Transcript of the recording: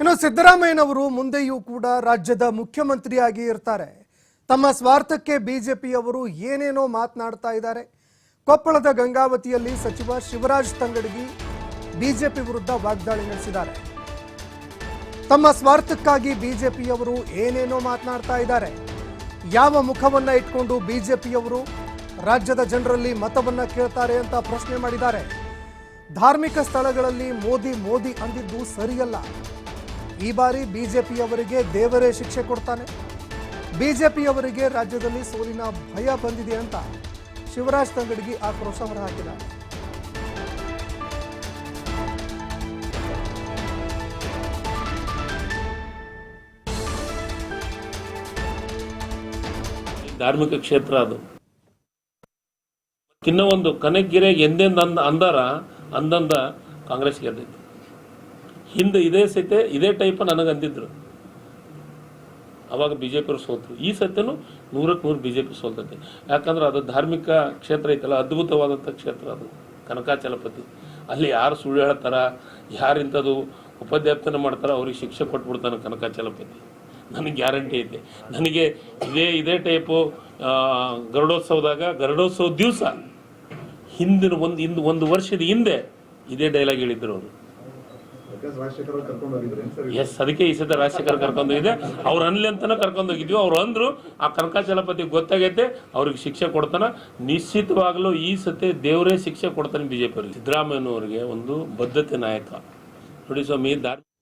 ಇನ್ನು ಸಿದ್ದರಾಮಯ್ಯನವರು ಮುಂದೆಯೂ ಕೂಡ ರಾಜ್ಯದ ಮುಖ್ಯಮಂತ್ರಿಯಾಗಿ ಇರ್ತಾರೆ. ತಮ್ಮ ಸ್ವಾರ್ಥಕ್ಕೆ ಬಿಜೆಪಿಯವರು ಏನೇನೋ ಮಾತನಾಡ್ತಾ ಇದ್ದಾರೆ. ಕೊಪ್ಪಳದ ಗಂಗಾವತಿಯಲ್ಲಿ ಸಚಿವ ಶಿವರಾಜ್ ತಂಗಡಗಿ ಬಿಜೆಪಿ ವಿರುದ್ಧ ವಾಗ್ದಾಳಿ ನಡೆಸಿದ್ದಾರೆ. ತಮ್ಮ ಸ್ವಾರ್ಥಕ್ಕಾಗಿ ಬಿಜೆಪಿಯವರು ಏನೇನೋ ಮಾತನಾಡ್ತಾ ಇದ್ದಾರೆ. ಯಾವ ಮುಖವನ್ನ ಇಟ್ಕೊಂಡು ಬಿಜೆಪಿಯವರು ರಾಜ್ಯದ ಜನರಲ್ಲಿ ಮತವನ್ನ ಕೇಳ್ತಾರೆ ಅಂತ ಪ್ರಶ್ನೆ ಮಾಡಿದ್ದಾರೆ. ಧಾರ್ಮಿಕ ಸ್ಥಳಗಳಲ್ಲಿ ಮೋದಿ ಮೋದಿ ಅಂದಿದ್ದು ಸರಿಯಲ್ಲ. ಈ ಬಾರಿ ಬಿಜೆಪಿಯವರಿಗೆ ದೇವರೇ ಶಿಕ್ಷೆ ಕೊಡ್ತಾನೆ. ಬಿಜೆಪಿಯವರಿಗೆ ರಾಜ್ಯದಲ್ಲಿ ಸೋಲಿನ ಭಯ ಬಂದಿದೆ ಅಂತ ಶಿವರಾಜ್ ತಂಗಡಗಿ ಆಕ್ರೋಶ ಹೊರಹಾಕಿದ್ದಾರೆ ಧಾರ್ಮಿಕ ಕ್ಷೇತ್ರ ಅದು. ತಿನ್ನೋ ಒಂದು ಕನಕ್ಗಿರೆಗೆ ಎಂದೆಂದ ಅಂದ ಅಂದಾರ, ಅಂದಂದ ಕಾಂಗ್ರೆಸ್ ಗೆದ್ದಿತ್ತು ಹಿಂದೆ ಇದೇ ಸತೆ ಇದೇ ಟೈಪ್ ನನಗೆ ಅಂದಿದ್ರು ಅವಾಗ ಬಿ ಜೆ ಪಿಯವ್ರು ಸೋತರು. ಈ ಸತ್ಯನೂ ನೂರಕ್ಕೆ ನೂರು ಬಿ ಜೆ ಪಿ ಸೋಲ್ತೈತೆ ಯಾಕಂದ್ರೆ ಅದು ಧಾರ್ಮಿಕ ಕ್ಷೇತ್ರ ಐತಲ್ಲ ಅದ್ಭುತವಾದಂಥ ಕ್ಷೇತ್ರ ಅದು, ಕನಕಾಚಲಪತಿ. ಅಲ್ಲಿ ಯಾರು ಸುಳ್ಳು ಹೇಳ್ತಾರ ಯಾರು ಇಂಥದ್ದು ಉಪಾಧ್ಯಾಪ್ತನ ಮಾಡ್ತಾರ, ಅವ್ರಿಗೆ ಶಿಕ್ಷೆ ಕೊಟ್ಬಿಡ್ತಾನೆ ಕನಕಾಚಲಪತಿ. ನನಗೆ ಗ್ಯಾರಂಟಿ ಐತೆ. ನನಗೆ ಇದೇ ಇದೇ ಟೈಪು ಗರುಡೋತ್ಸವದಾಗ ಗರುಡೋತ್ಸವ ದಿವಸ ಹಿಂದಿನ ಒಂದು ಇಂದು ಒಂದು ವರ್ಷದ ಹಿಂದೆ ಇದೇ ಡೈಲಾಗ್ ಹೇಳಿದ್ರು ಅವರು ಯಾಕಂದ್ರೆ ರಾಜಶೇಖರ್ ಅವ್ರು ಕರ್ಕೊಂಡು ಹೋಗಿದ್ರು ಸರ್ ಎಸ್ ಅದಕ್ಕೆ ಈ ಸತಿ ರಾಜಶೇಖರ್ ಕರ್ಕೊಂಡು ಹೋಗಿದೆ. ಅವ್ರು ಅನ್ಲಿ ಅಂತಾನೆ ಕರ್ಕೊಂಡೋಗಿದ್ವಿ ಅವ್ರು ಅಂದ್ರು, ಆ ಕನಕಾಚಲಪತಿ ಗೊತ್ತಾಗೈತೆ, ಅವ್ರಿಗೆ ಶಿಕ್ಷೆ ಕೊಡ್ತಾನ. ನಿಶ್ಚಿತವಾಗ್ಲೂ ಈ ಸತಿ ದೇವರೇ ಶಿಕ್ಷೆ ಕೊಡ್ತಾನೆ ಬಿಜೆಪಿ ಅವರಿಗೆ ಸಿದ್ದರಾಮಯ್ಯನವರಿಗೆ ಒಂದು ಬದ್ಧತೆ ನಾಯಕ. ನೋಡಿ ಸ್ವಾಮಿ ಧಾರ್ಮಿಕ